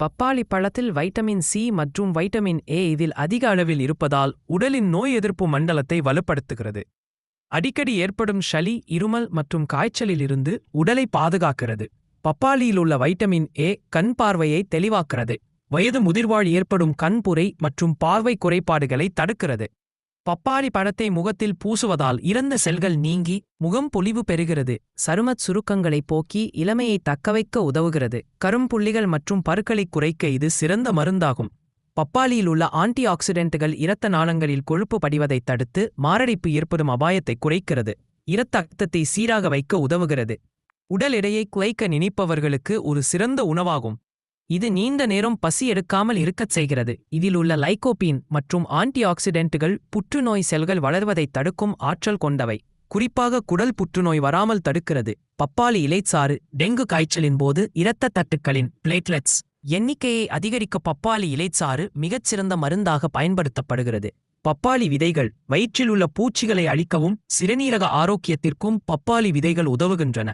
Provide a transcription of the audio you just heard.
பப்பாளி பழத்தில் vitamin C மற்றும் வைட்டமின் ஏ இதில் அதிக அளவில் இருப்பதால் உடலின் நோய் எதிர்ப்பு மண்டலத்தை வலுப்படுத்துகிறது. அடிக்கடி ஏற்படும் சளி இருமல் மற்றும் காய்ச்சலிலிருந்து உடலை பாதுகாக்கிறது. பப்பாளியில் உள்ள வைட்டமின் ஏ கண் பார்வையை தெளிவாக்கிறது வயது முதிர்வாழ் ஏற்படும் கண்புரை மற்றும் பார்வை குறைபாடுகளை தடுக்கிறது. பப்பாளி பழத்தை முகத்தில் பூசுவதால் இறந்த செல்கள் நீங்கி முகம் பொலிவு பெறுகிறது. சருமச் சுருக்கங்களை போக்கி இளமையை தக்கவைக்க உதவுகிறது. கரும்புள்ளிகள் மற்றும் பருக்களை குறைக்க இது சிறந்த மருந்தாகும். பப்பாளியில் உள்ள ஆன்டி ஆக்சிடென்ட்டுகள் இரத்த நாளங்களில் கொழுப்பு படிவதைத் தடுத்து மாரடைப்பு ஏற்படும் அபாயத்தை குறைக்கிறது. இரத்த அழுத்தத்தை சீராக வைக்க உதவுகிறது. உடல் எடையை குறைக்க நினைப்பவர்களுக்கு ஒரு சிறந்த உணவாகும். இது நீண்ட நேரம் பசி எடுக்காமல் இருக்கச் செய்கிறது. இதில் உள்ள லைகோபீன் மற்றும் ஆன்டி ஆக்சிடென்ட்டுகள் புற்றுநோய் செல்கள் வளர்வதைத் தடுக்கும் ஆற்றல் கொண்டவை. குறிப்பாக குடல் புற்றுநோய் வராமல் தடுக்கிறது. பப்பாளி இலைச்சாறு டெங்கு காய்ச்சலின் போது இரத்த தட்டுக்களின் பிளேட்லெட்ஸ் எண்ணிக்கையை அதிகரிக்க பப்பாளி இலைச்சாறு மிகச்சிறந்த மருந்தாக பயன்படுத்தப்படுகிறது. பப்பாளி விதைகள் வயிற்றில் உள்ள பூச்சிகளை அழிக்கவும் சிறுநீரக ஆரோக்கியத்திற்கும் பப்பாளி விதைகள் உதவுகின்றன.